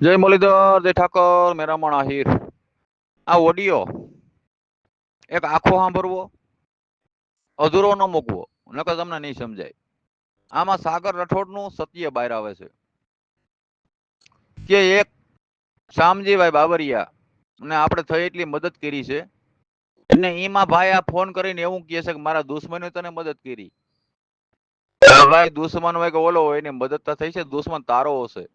જય મુરલીધર, જય ઠાકર, મેરામણ આહિર. આ ઓડિયો એક આખો સાંભળવો, અધૂરો ન મૂકવો, નકર તમને નહીં સમજાય. આમાં સાગર રઠોડનું સત્ય બહાર આવે છે. કે એક શામજીભાઈ બાબરિયા ને આપણે થઈ એટલી મદદ કરી છે અને એમાં ભાઈ આ ફોન કરીને એવું કહે છે કે મારા દુશ્મને તને મદદ કરી. ભાઈ દુશ્મન હોય કે ઓલો હોય ને મદદ તો થઈ છે, દુશ્મન તારો હશે.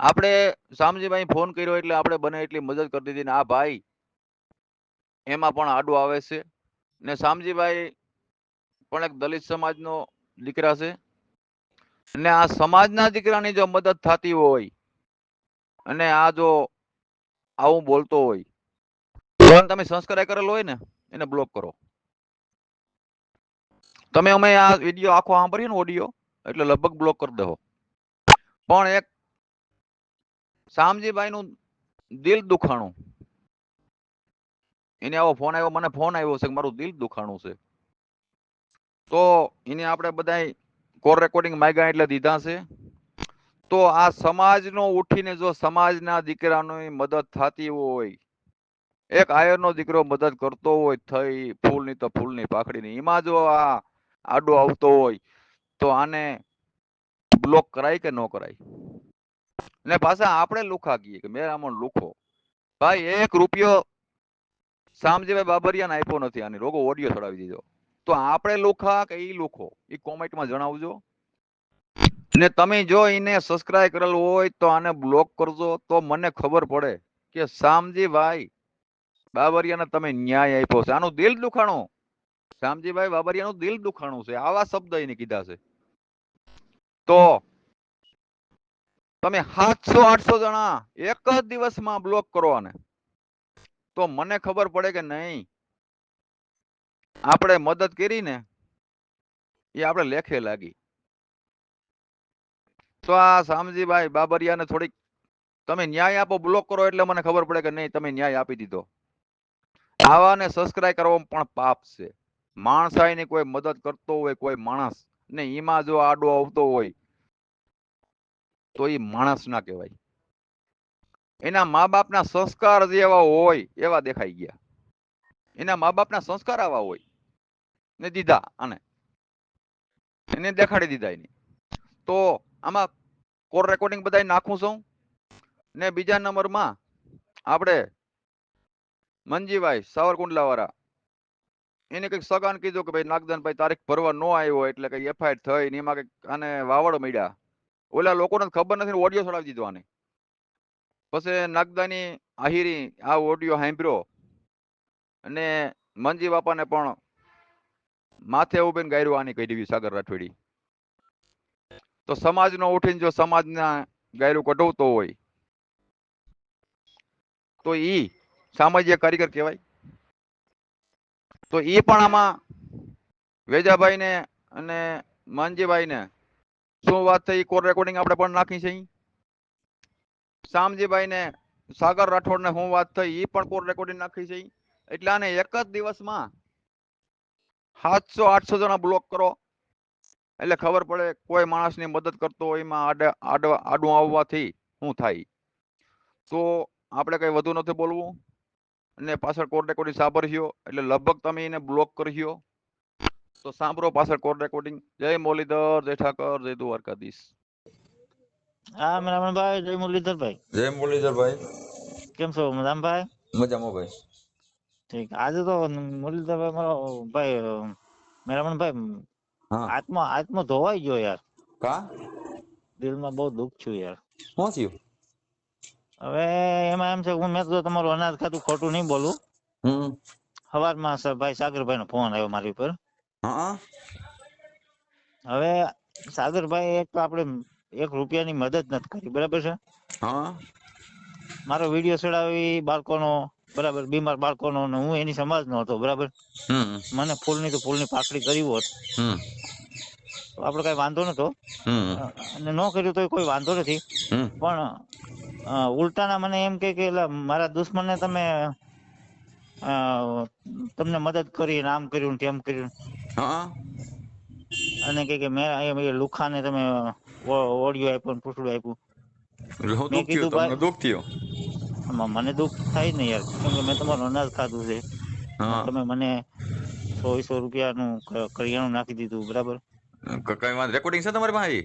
આપણે શામજીભાઈ ફોન કર્યો એટલે આપણે બને એટલી મદદ કરી દીધી ને આ ભાઈ એમાં પણ આડું આવે છે ને શામજીભાઈ પણ એક દલિત સમાજનો દીકરા છે ને આ સમાજના દીકરાની જો મદદ થતી હોય અને આ જો આવું બોલતો હોય, પણ તમે સંસ્કાર કરેલો હોય ને, એને બ્લોક કરો. તમે અમે આ વીડિયો આખો સાંભળ્યો ને ઓડિયો એટલે લગભગ બ્લોક કરી દેવો. પણ એક શામજીભાઈ નું દિલ દુખાણું. એને આવો ફોન આવ્યો, મને ફોન આવ્યો છે કે મારું દિલ દુખાણું છે. તો એને આપણે બધાય કોર રેકોર્ડિંગ માગ્યા એટલે દીધા છે. તો આ સમાજનો ઉઠીને જો સમાજના દીકરાની મદદ થતી હોય, એક આયરનો દીકરો મદદ કરતો હોય થઈ ફૂલની તો ફૂલની પાખડીની, એમાં જો આ આડો આવતો હોય, તો આને બ્લોક કરાય કે ન કરાય? ને પાછા આપણે લુખા કહીએ કે મેરામણ લુખો. ભાઈ, એક રૂપિયો સામજીભાઈ બાબરિયાને આપ્યો નથી આની, રોગો ઓડિયો ચડાવી દીધો. તો આપણે લુખા કે ઈ લુખો. એ કોમેન્ટમાં જણાવજો. ને તમે જો એને સબસ્ક્રાઇબ કરેલ હોય તો આને બ્લોક કરજો. તો મને ખબર પડે કે શામજીભાઈ બાબરિયાને તમે ન્યાય આપ્યો છે. આનું દિલ દુખાણું. શામજીભાઈ બાબરિયાનું દિલ દુખાણું છે. આવા શબ્દ એને કીધા છે. તો તમે સાતસો, આઠસો જણા એક જ દિવસમાં બ્લોક કરો આને. તો મને ખબર પડે કે નહીં. આપણે મદદ કરી ને એ આપણે લેખે લાગી. તો આ શામજીભાઈ બાબરિયાને થોડીક તમે ન્યાય આપો બ્લોક કરો એટલે મને ખબર પડે કે નહીં, તમે ન્યાય આપી દીધો. આવાને સબસ્ક્રાઇબ કરવો પણ પાપ છે. માણસાઈને કોઈ મદદ કરતો હોય, કોઈ માણસ ને એમાં જો આડો આવતો હોય તો એ માણસ ના કહેવાય. એના મા બાપના સંસ્કાર જેવા હોય, એવા દેખાઈ ગયા. એના મા બાપના સંસ્કાર આવા હોય. ને દીધા આને. એને દેખાડી દીધા એને. તો આમાં કોર રેકોર્ડિંગ બધા નાખું છું. ને બીજા નંબરમાં આપણે મંજીભાઈ સાવરકુંડલા વાળા એને કંઈક સગાન કીધું કે ભાઈ નાગદાનભાઈ તારીખ ભરવા ન આવ્યો એટલે કઈ એફઆઈઆર થઈ ને એમાં કંઈક આને વાવડ મળ્યા. ઓલા લોકોને ખબર નથી ઓડિયો ચડાવી દીધો પછી નાગદાની આહિરી આ ઓડિયો સાંભળ્યો અને મંજી બાપાને પણ માથે ઉભીને ગાયરું કહી દેવી સાગર રાઠોડી. તો સમાજનો ઉઠીને જો સમાજના ગાયરું કઢવતો હોય, તો ઈ સામાજિક કારીગર કહેવાય. તો ઈ પણ આમાં વેજાભાઈ ને અને માનજીભાઈ ને શું વાત થઈ? કોલ રેકોર્ડિંગ આપણે પણ નાખી છે. શામજીભાઈ ને સાગર રાઠોડ ને શું વાત થઈ? એ પણ કોલ રેકોર્ડિંગ નાખી છે એટલે આને એક જ દિવસમાં સાતસો આઠસો જણા બ્લોક કરો. એટલે ખબર પડે કોઈ માણસની મદદ કરતો એમાં આડું આવવાથી શું થાય? તો આપણે કઈ વધુ નથી બોલવું. અને પાછળ કોર્ટ રેકોર્ડિંગ સાંભળ્યો એટલે લગભગ તમે એને બ્લોક કર્યો તો સાંભળો પાછળ કોડ રેકોર્ડિંગ જય મોલીધર જય ઠાકર જય દ્વારકાધીશ. હા મેરામણભાઈ જય મુરલીધરભાઈ. જય મુરલીધરભાઈ. કેમ છો? મજામભાઈ મજામાં ભાઈ. ઠીક. આજે તો મુરલીધરભાઈ મારો ભાઈ મેરામણભાઈ આત્મા આત્મા ધોવાઈ ગયો યાર. કા? દિલમાં બહુ દુઃખ છું યાર. શું થયું? હવે એમાં એમ છે હું મેં તો તમારું અનાજ ખાતું ખોટું નહીં બોલું. હમ. સવારમાં સર ભાઈ સાગરભાઈ નો ફોન આવ્યો મારી ઉપર. હા. હવે સાગરભાઈ એક તો આપણે એક રૂપિયાની મદદ નથી કરી બરાબર છે? હા. મારો વીડિયો ચડાવી બાળકોનો બરાબર બીમાર બાળકોનો ને હું એની સમાજનો હતો બરાબર? મને ફૂલની તો ફૂલની પાકડી કરી હોત. આપણે કઈ વાંધો નતો. અને ન કર્યું તો કોઈ વાંધો નથી. પણ ઉલટાના મને એમ કે મારા દુશ્મનને તમે તમને મદદ કરી આમ કર્યું તેમ કર્યું. હા. અને કે કે મેં એ લુખાને તમે ઓડિયો આપ્યો ને પૂછડું આપ્યું. મેં કીધું તમને દુઃખ થયું? મને દુઃખ થાય ને યાર કેમ કે મેં તમારું અનાજ ખાધું છે. તમે મને સો સો રૂપિયાનું કરિયાણું નાખી દીધું બરાબર? કઈ વાત રેકોર્ડિંગ છે તમારી પાસે?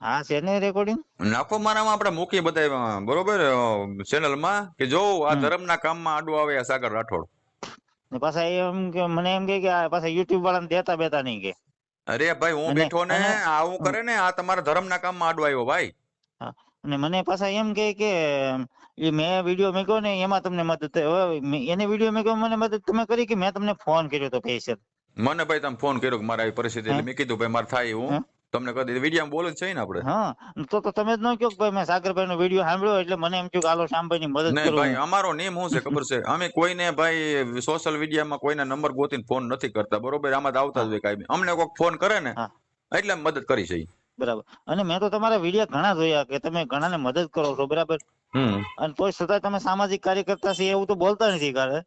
હા છે ને રેકોર્ડિંગ નાખો મારામાં આપણે મૂકી બતાવ્યા બરોબર? ચેનલમાં કે જો આ. ધર્મના કામમાં આડું આવે આ સાગર રાઠોડ. ને પાછા એમ કે મને એમ કે આ પાછા યુટ્યુબ વાળાને દેતા બેતા નહીં કે. અરે ભાઈ હું બેઠો ને આવું કરે ને આ તમારા ધર્મના કામમાં આડું આવ્યો ભાઈ. અને મને પાછા એમ કે કે મેં વીડિયો મૂક્યો ને એમાં તમને મદદ એને વીડિયો મૂક્યો મને મદદ તમે કરી કે મેં તમને ફોન કર્યો તો સ્પેશિયલ મને ભાઈ તમે ફોન કર્યો કે મારા આવી પરિસ્થિતિ મેં કીધું ભાઈ મારે થાય હે? તમને કહી દીધું વીડિયો બોલું છે ને આપણે? હા તો તો તમે જ ન કહો કે ભાઈ મેં સાગરભાઈ નો વીડિયો સાંભળ્યો એટલે મને એમ થયું કે હાલો શામભાઈ ની મદદ નહીં ભાઈ અમારો નિયમ શું છે ખબર છે? અમે કોઈને ભાઈ સોશિયલ મીડિયામાં કોઈના નંબર ગોતીને ફોન નથી કરતા બરોબર? આમાં જ આવતા જ હોય કાઈ અમને કોઈક ફોન કરે ને એટલે મદદ કરી છે. બરાબર. અને મેં તો તમારા વીડિયો ઘણા જોયા કે તમે ઘણાને મદદ કરો છો બરાબર? હમ. અને તોય છતાં તમે સામાજિક કાર્યકર્તા છે એવું તો બોલતા નથી કારે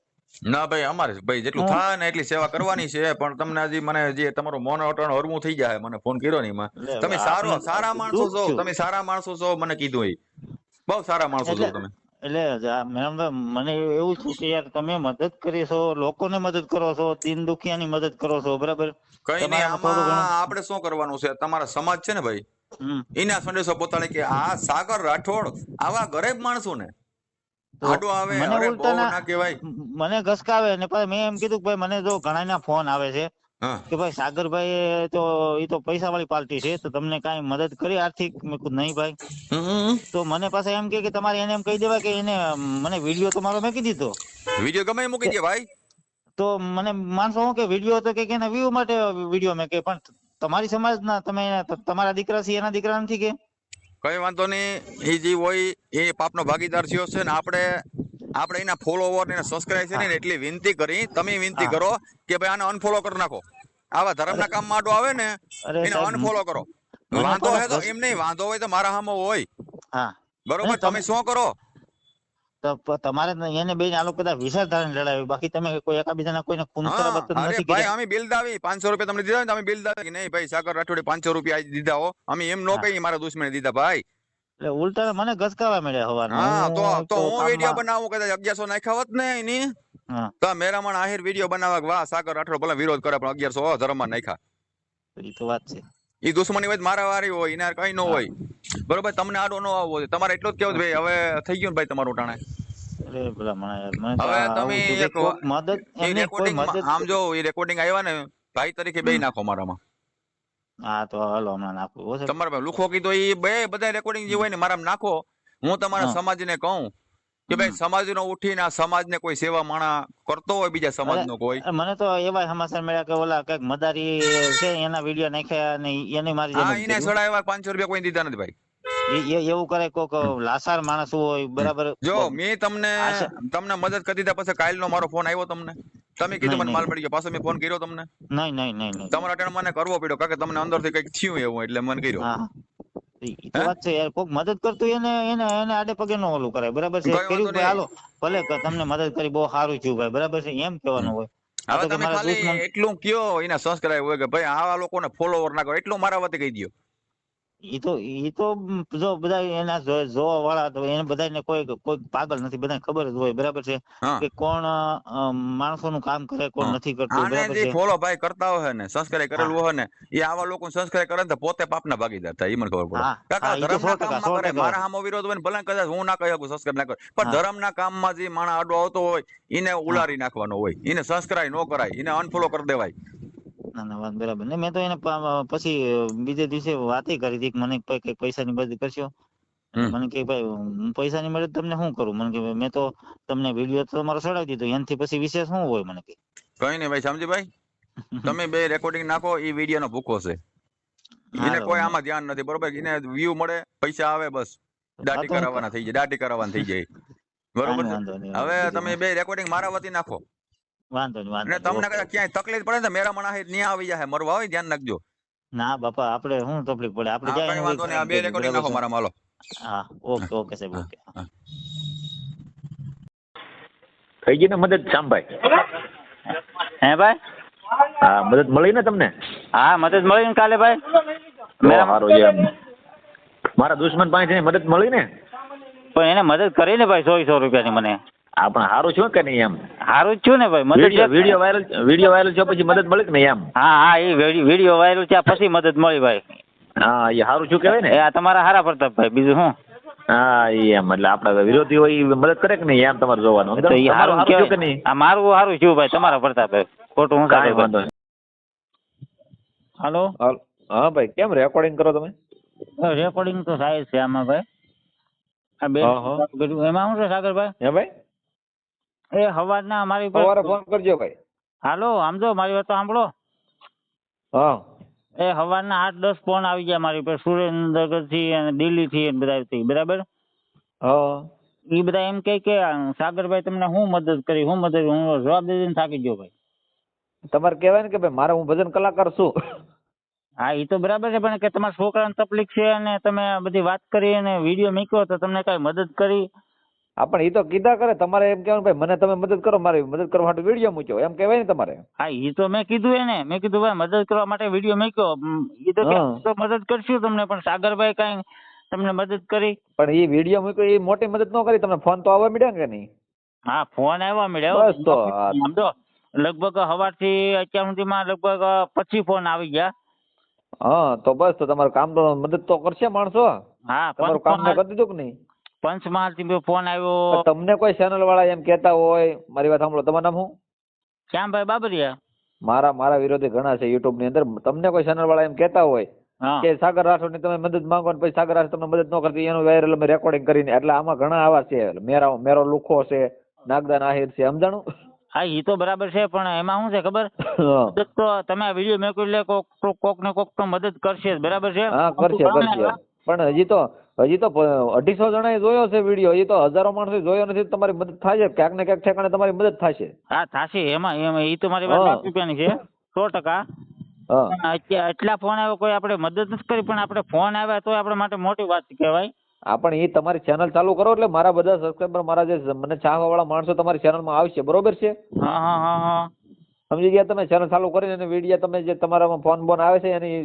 ના ભાઈ અમારે ભાઈ જેટલું થાય ને એટલી સેવા કરવાની છે. પણ તમને હજી મને જે તમારો મોન અટણ હરવું થઈ જાય મને ફોન કર્યો નહીં તમે સારો સારા માણસો છો તમે સારા માણસો છો મને કીધું એ. બહુ સારા માણસો છો તમે. એટલે મેમ મને એવું થયું કે યાર તમે મદદ કરી છો લોકોને મદદ કરો છો દીન દુખિયાની મદદ કરો છો બરાબર? કઈ નહીં આપણે શું કરવાનું છે? તમારા સમાજ છે ને ભાઈ. એના સંદેશો પોતાને કે આ સાગર રાઠોડ આવા ગરીબ માણસો ને મને ના મ- ઘસકાવે ને પછી મેં એમ કીધું કે ભાઈ મને જો ઘણાના ફોન આવે છે કે ભાઈ સાગરભાઈ તો એ તો પૈસા વાળી પાર્ટી છે તો તમને કઈ મદદ કરી આર્થિક? મેં કીધું નહીં ભાઈ. તો મને પાસે એમ કે તમારે એને એમ કહી દેવાય કે એને મને વીડિયો તો મારો મેકી દીધો. વીડિયો ગમે મૂકી દે ભાઈ. તો મને માનસો શું કે વીડિયો તો કે કે એના વ્યૂ માટે વીડિયો મેં કે પણ તમારી સમાજના તમે તમારા દીકરા છે એના દીકરા નથી કે? કઈ વાંધો નહીં. એ જે હોય એ પાપનો ભાગીદાર થયો છે ને આપણે આપણે એના ફોલોવર ને સબસ્ક્રાઇબ છે ને એટલી વિનંતી કરી તમે વિનંતી કરો કે ભાઈ આને અનફોલો કરી નાખો. આવા ધર્મના કામ માંડો આવે ને એને અનફોલો કરો. વાંધો હોય તો એમ નહીં વાંધો હોય તો મારા હામો હોય. બરોબર તમે શું કરો? તમારે એને બેન આ લોકો બધા વિચારધારા લડાવી બાકી તમે કોઈ એકાબીજાના કોઈને ખૂન ખરાબ નથી ભાઈ અમે બિલ દાવી પાંચસો રૂપિયા તમને દીધા ને તમે બિલ દાવી. નહીં ભાઈ સાકર રાઠોડે પાંચસો રૂપિયા આજ દીધા હો. અમે એમ નો. કહીએ મારા દુશ્મને દીધા ભાઈ. એટલે ઉલટા મને ગસકાવા મળ્યા હવારના. હા તો તો હું વીડિયો બનાવું કદાચ અગિયારસો નાખ્યા હોત ને એની. તો મેરામણ આહિર વિડિયો બનાવવા વાહ સાકર રાઠોડ ભલે વિરોધ કરે પણ અગિયારસો ધર્મમાં નાખ્યા. એ તો વાત છે. ઈ દુશ્મની હોય મારા વારી હોય એના કઈ ન હોય. બરોબર તમને આડો ન આવવો તમારે એટલું જ કેવું ભાઈ હવે થઈ ગયું ને ભાઈ તમારું ટાણે. હવે તમે એક મદદ એ રેકોર્ડિંગ આમ જો એ રેકોર્ડિંગ આવ્યા ને ભાઈ તરીકે બે નાખો મારામાં. હા તો હાલો હમણાં નાખું તમારે ભાઈ લુખો કીધો એ બે બધા રેકોર્ડિંગ જે હોય ને મારામાં નાખો. હું તમારા સમાજ સમાજને કહું કે ભાઈ સમાજનો ઉઠીને આ સમાજને કોઈ સેવા માણા કરતો હોય બીજા સમાજનો કોઈ? મને તો એવા સમાચાર મળ્યા કે ઓલા કંઈક મદારી છે એના વીડિયો નાખ્યા ને એની મારી હા એને. સડાવ્યા પાંચસો રૂપિયા કોઈ દીધા નથી ભાઈ. એવું કરે કોક લાસાર માણસ હોય બરાબર. જો મેં તમને તમને મદદ કરી દીધા પછી કાલનો મારો ફોન આવ્યો તમને. તમે કીધું મને માલ મળી ગયો. પાછો મેં ફોન કર્યો તમને. નહીં નહીં નહીં તમારા ટાણે મને કરવો પડ્યો કારણ કે તમને અંદરથી કંઈક થયું એવું એટલે મને કર્યો. તો વાત છે યાર કોક મદદ કરતું એને એને એને આડે પગે નો ઓલું કરાય. બરાબર છે? કર્યું ભાઈ હાલો ભલે તમને મદદ કરી બહુ સારું થયું ભાઈ. બરાબર છે? એમ કહેવાનું હોય. હવે તમે ખાલી એટલું કયો એના સંસ્કાર હોય કે ભાઈ આવા લોકોને ફોલોવર ના કરો. એટલું મારા વતી કહી દો ઈ તો ઈ તો જો બધા એના જોવા વાળા તો એને બધાને કોઈ કોઈ પાગલ નથી બધાને ખબર જ હોય બરાબર છે? કે કોણ માણસો નું કામ કરે કોણ નથી કરતું બરાબર છે? ફોલો ભાઈ કરતા હોય ને સંસ્કાર કરેલું હોય ને એ આવા લોકો સંસ્કાર કરે તો પોતે પાપના ભાગીદાર થાય એ મને ખબર પડે. કાકા ધર્મના કામમાં કરે મારા સામો વિરોધ હોય ને ભલે કદાચ હું ના કહી શકું સંસ્કાર ના કરે પણ. ધર્મના કામમાં જે માણસ આડો આવતો હોય એને ઉલારી નાખવાનો હોય એને સંસ્કાર ન કરાય એને અનફોલો કરી દેવાય. ના ના વાત બરાબર ને મેં તો એને પછી બીજે દિવસે વાતે કરી હતી મને પ- કંઈક પૈસાની મદદ કરશો? મને કે ભાઈ પૈસાની મદદ તમને શું કરું? મને કે મેં તો તમને વીડિયો તો તમારો ચડાવી દીધો એનાથી પછી વિશેષ શું હોય મને કે? કઈ નહીં ભાઈ સમજી ભાઈ તમે બે રેકોર્ડિંગ નાખો એ વીડિયો નો ભૂખો છે એને કોઈ આમાં ધ્યાન નથી બરોબર? એને વ્યૂ મળે પૈસા આવે બસ. દાટી કરાવવાના થઈ જાય દાટી કરાવવાના થઈ જાય. બરોબર હવે તમે બે રેકોર્ડિંગ મારા વતી નાખો. વાંધો નહીં વાંધો તમને કદાચ ક્યાંય તકલીફ પડે ને તો મેરા મણા ન્યા આવી જાય મરવા હોય ધ્યાન રાખજો. ના બાપા આપણે શું તકલીફ પડે? આપણે જાય વાંધો નહીં આ બે રેકોર્ડિંગ નાખો મારા માલો હા ઓકે ઓકે સાહેબ ઓકે. થઈ ગઈ ને મદદ શ્યામભાઈ? હે ભાઈ? હા મદદ મળી ને તમને? હા મદદ મળી ને કાલે ભાઈ. સારું છે મારા દુશ્મન પાસે મદદ મળી ને? પણ એને મદદ કરી ને ભાઈ સો સો રૂપિયાની મને. આ પણ સારું છું કે નહીં એમ? સારું જ છું ને ભાઈ મદદ વીડિયો વાયરલ વીડિયો વાયરલ છે પછી મદદ મળી કે નહીં એમ હા હા એ વીડિયો વાયરલ છે પછી મદદ મળી ભાઈ. હા એ સારું છું કહેવાય એ ને આ તમારા હારા પ્રતાપભાઈ બીજું શું? હા એ એમ એટલે આપણા વિરોધી હોય એ મદદ કરે કે નહીં એમ તમારે જોવાનું? તો એ હારું સારું છું કે નહીં? આ મારું સારું છું ભાઈ તમારા પ્રતાપભાઈ ખોટું હું કાંઈ વાંધો નહીં. હાલો? હાલ. હા ભાઈ કેમ રેકોર્ડિંગ કરો તમે? રેકોર્ડિંગ તો થાય છે આમાં ભાઈ. આ બે હા, હા. એમાં શું છે સાગરભાઈ? હે ભાઈ? એ હવારના મારી સવારે ફોન કરજો ભાઈ. હાલો આમ જો મારી વાત સાંભળો. હા. એ હવારના આઠ દસ ફોન આવી ગયા મારી ઉપર સુરેન્દ્રનગરથી અને દિલ્હી થી બધા બરાબર? હા. એ બધા એમ કે કે સાગરભાઈ તમને હું મદદ કરી હું મદદ હું જવાબ દઈ દઈને થાકી ગયો ભાઈ. તમારે કહેવાય ને કે ભાઈ મારે હું ભજન કલાકાર છું. હા એ તો બરાબર છે પણ કે તમારા છોકરાને તકલીફ છે અને તમે બધી વાત કરી અને વીડિયો મૂક્યો તો તમને કઈ મદદ કરી. હા પણ એ તો કીધા કરે તમારે એમ કહેવાનું ભાઈ મને તમે મદદ કરો મારી મદદ કરવા માટે વીડિયો મૂક્યો. એમ કહેવાય ને તમારે. હા એ તો મેં કીધું એને. મેં કીધું ભાઈ મદદ કરવા માટે વીડિયો મૂક્યો. એ તો કે તો મદદ કરશું તમને પણ સાગરભાઈ કઈ તમને મદદ કરી. પણ એ વીડિયો મૂક્યો એ મોટી મદદ ન કરી તમને ફોન તો આવવા મળ્યા કે નહીં? હા ફોન આવ્યા મળ્યા બસ તો સમજો લગભગ સવારથી અત્યાર સુધીમાં લગભગ પછી ફોન આવી ગયા. હા તો બસ તો તમારું કામ તો મદદ તો કરશે માણસો. હા તમારું કામ મેં કરી દીધું કે નહીં? પંચમહાલથી ફોન આવ્યો. તમને કોઈ ચેનલ વાળા એમ કહેતા હોય મારી વાત સાંભળો તમારું નામ શું? શ્યામભાઈ બાબરિયા. મારા મારા વિરોધી ઘણા છે યુટ્યુબની અંદર. તમને કોઈ ચેનલ વાળા એમ કહેતા હોય કે સાગર રાઠોડની તમે મદદ માંગો ને પછી સાગર રાઠોડ તમને મદદ ન કરતી એનું વાયરલ અમે રેકોર્ડિંગ કરીને એટલે આમાં ઘણા આવા છે. મેરા મેરો લુખો છે નાગદાન આહિર છે સમજાણું? હા એ તો બરાબર છે પણ એમાં શું છે ખબર. તો તમે વીડિયો મેં એટલે કોક કોક ને કોક તો મદદ કરશે બરાબર છે? હા કરશે કરશે. પણ હજી તો હજી તો અઢીસો જણાએ જોયો છે વીડિયો હજી તો હજારો માણસો જોયો નથી તમારી મદદ થાય ક્યાંક ને ક્યાંક ઠેકાણે તમારી મદદ થશે. હા થશે એમાં એમાં એ તો મારી વાત રૂપિયાની છે. સો ટકા. એટલા ફોન આવ્યો કોઈ આપણે મદદ નથી કરી પણ આપણે ફોન આવ્યા તો આપણે માટે મોટી વાત કહેવાય. હા પણ એ તમારી ચેનલ ચાલુ કરો એટલે મારા બધા સબસ્ક્રાઈબર મારા જે મને ચાહવા વાળા માણસો તમારી ચેનલમાં આવશે બરોબર છે? હા હા હા હા. સમજી ગયા તમે? ચેનલ ચાલુ કરીને વીડિયો તમે જે તમારામાં ફોન બોન આવે છે એની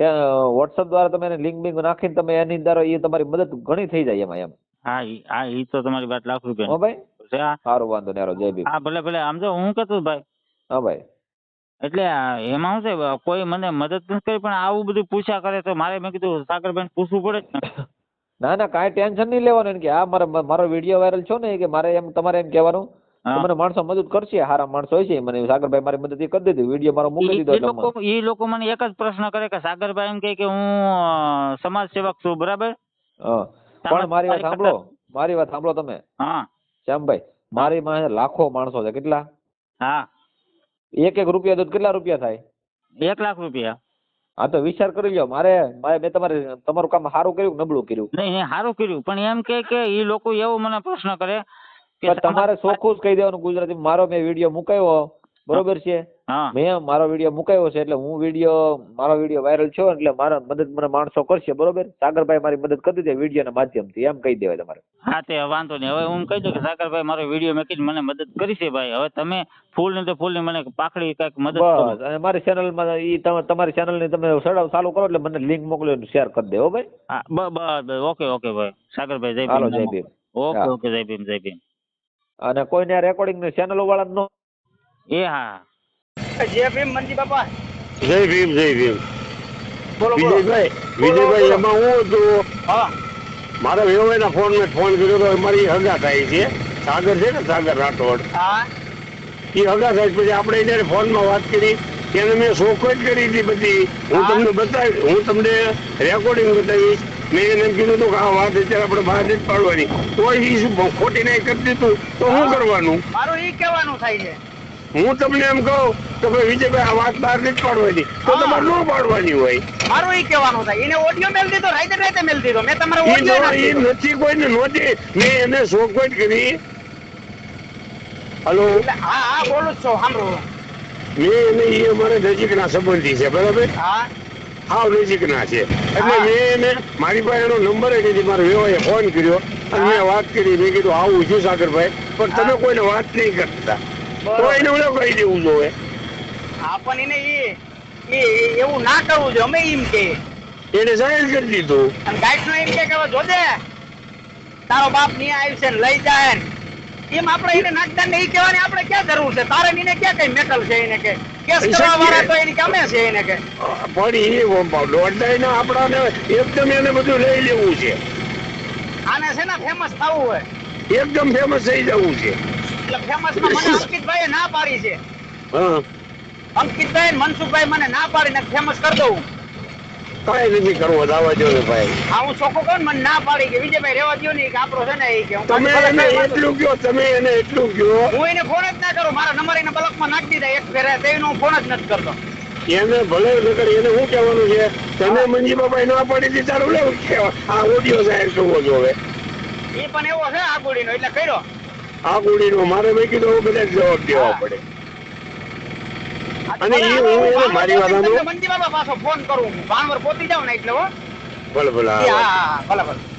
વોટ્સઅપ દ્વારા તમે એને લિંક બિંક નાખીને તમે એની અંદર એ તમારી મદદ ઘણી થઈ જાય એમાં એમ. હા હા એ તો તમારી વાત લાખ હો રૂપિયા ભાઈ હા સારું વાંધો નહીં જય ભીમ. હા ભલે ભલે આમ જો હું કહેતો ભાઈ. હા ભાઈ. એટલે એમાં શું છે કોઈ મને મદદ નથી કરી પણ આવું બધું પૂછ્યા કરે તો મારે મેં કીધું સાગરભાઈ પૂછવું પડે ને. ના ના કાંઈ ટેન્શન નહીં લેવાનું કે આ મારે મારો વીડિયો વાયરલ છો ને કે મારે એમ તમારે એમ કહેવાનું. મને માણસો મદદ કરશે હારા માણસો હોય છે મને સાગરભાઈ મારી મદદ એ કરી દીધી વીડિયો મારો મોકલી દીધો ઈ લોકો મને એક જ પ્રશ્ન કરે કે સાગરભાઈ એમ કે કે હું સમાજ સેવક છું બરાબર? પણ મારી વાત સાંભળો. મારી વાત સાંભળો તમે. હા. શ્યામભાઈ મારી પાસે લાખો માણસો છે. કેટલા? હા. એક એક રૂપિયા દૂધ કેટલા રૂપિયા થાય? એક લાખ રૂપિયા. હા તો વિચાર કરી લો મારે મારે મેં તમારે તમારું કામ સારું કર્યું નબળું કર્યું? નહીં સારું કર્યું. પણ એમ કે કે એ લોકો એવો મને પ્રશ્ન કરે તમારે ચોખ્ખું જ કહી દેવાનું ગુજરાતી મારો મેં વીડિયો મુકાયો. બરોબર છે? મેં મારો વીડિયો મુકાયો છે એટલે હું વીડિયો મારો વીડિયો વાયરલ થયો એટલે મારા મદદ મને માણસો કરશે બરોબર? સાગરભાઈ મારી મદદ કરી દીધી વિડીયોના માધ્યમથી એમ કહી દેવાય તમારે. હા તે વાંધો નહીં. હવે હું કહી દઉં કે સાગરભાઈ મારો વીડિયો મેં મને મદદ કરી છે ભાઈ. હવે તમે ફૂલ ને તો ફૂલની મને પાખડી કંઈક મદદ કરો. બસ અને મારી ચેનલમાં માં તમે તમારી ચેનલની તમે સડાવ ચાલુ કરો એટલે મને લિંક મોકલો શેર કરી દેવો ભાઈ. હા બસ બ- બ- ઓકે ઓકે ભાઈ. સાગરભાઈ જય ભીમ. જય ભીમ. ઓકે ઓકે જય ભીમ જય ભીમ. અને કોઈને રેકોર્ડિંગની ચેનલો વાળા નો એ હા. જય ભીમ મનજી બાપા. જય ભીમ જય ભીમ. બોલો વિજયભાઈ વિજયભાઈ એમાં હું હતું? હા. મારા વેવાઈના ફોન મેં ફોન કર્યો તો મારી હગા થાય છે. સાગર છે ને સાગર રાઠોડ. હા. એ હગા થાય પછી આપણે એને ફોનમાં વાત કરી. એને મેં શોખ જ કરી હતી બધી. હું તમને બતાવી હું તમને રેકોર્ડિંગ બતાવીશ. મેં એને કીધું હતું કે આ વાત અત્યારે આપણે બહાર જ પાડવાની. તો એ શું ખોટી નહીં કરી દીધું? તો શું કરવાનું? મારું એ કહેવાનું થાય છે. હું તમને એમ કહું તો ભાઈ વિજયભાઈ આ વાત બહાર નથી પાડવાની. તો તમારે ન પાડવાની હોય. મારું એ કહેવાનું થાય. એને ઓડિયો મેલ દીધો રાઈતે રાઈતે મેલ દીધો. મેં તમારો ઓડિયો દીધો. નથી કોઈને નહોતી. મેં એને શોખવટ કરી. હલો? હા હા બોલું છો સાંભળો. મેં એને ઈ અમારા નજીકના સંબંધી છે બરાબર? હા. હાવ નજીકના છે. એટલે મેં એને મારી પાસે એનો નંબર જ નથી મારા વેવાએ ફોન કર્યો. અને મેં વાત કરી મેં કીધું આવું છું સાગરભાઈ પણ તમે કોઈને વાત નહીં કરતા. એને ઓલો કહી દેવું જોવે હા પણ એને એ એવું ના કરવું જોઈએ અમે એમ કે. એને જાહેર કરી દીધું. અને ગાઈડ નો એમ કે હવે જોજે તારો બાપ નહીં આવ્યું છે ને લઈ જાય. એમ આપણે એને નાગદાન ને એ કહેવાની આપણે ક્યાં જરૂર છે? તારે એને ક્યાં કઈ મેટલ છે એને કે? કેસ કરવા વાળા તો એની ગમે છે એને કે. પણ એ દોઢાઈ ના આપણાને એકદમ એને બધું લઈ લેવું છે. આને છે ને ફેમસ થવું હોય. એકદમ ફેમસ થઈ જવું છે. એટલે ફેમસમાં મને અંકિતભાઈએ ના પાડી છે. અંકિતભાઈ મનસુખભાઈ મને ના પાડીને ફેમસ કરી દઉં. કાંઈ નથી કરવું દાવા જો ભાઈ. હા હું ચોખ્ખું કહું મને ના પાડી કે વિજયભાઈ રેવા દો ને કે આપણો છે ને એ કે તમે એને એટલું કયો તમે એને એટલું કયો હું એને ફોન જ ના કરું મારા નંબર એને બ્લોકમાં નાખી દીધા એક ફેરે તેનો હું ફોન જ નથી કરતો. એને ભલે નકર એને શું કહેવાનું છે? તમે મંજી બાબાઈ ના પાડી દીધા તારું લેવું આ ઓડિયો જાહેર કરવો જોવે? એ પણ એવો છે આગોડીનો એટલે કર્યો. આ ગુડીનો મારે મેં કીધું બધા જવાબ દેવા પડે. અને એ હું મારી વાત પહોંચીને સાંભળો. બાબા પાછો ફોન કરું હું. પોતી પહોંચી જાઉં ને એટલે હો. ભલે ભલે ભલે ભલે.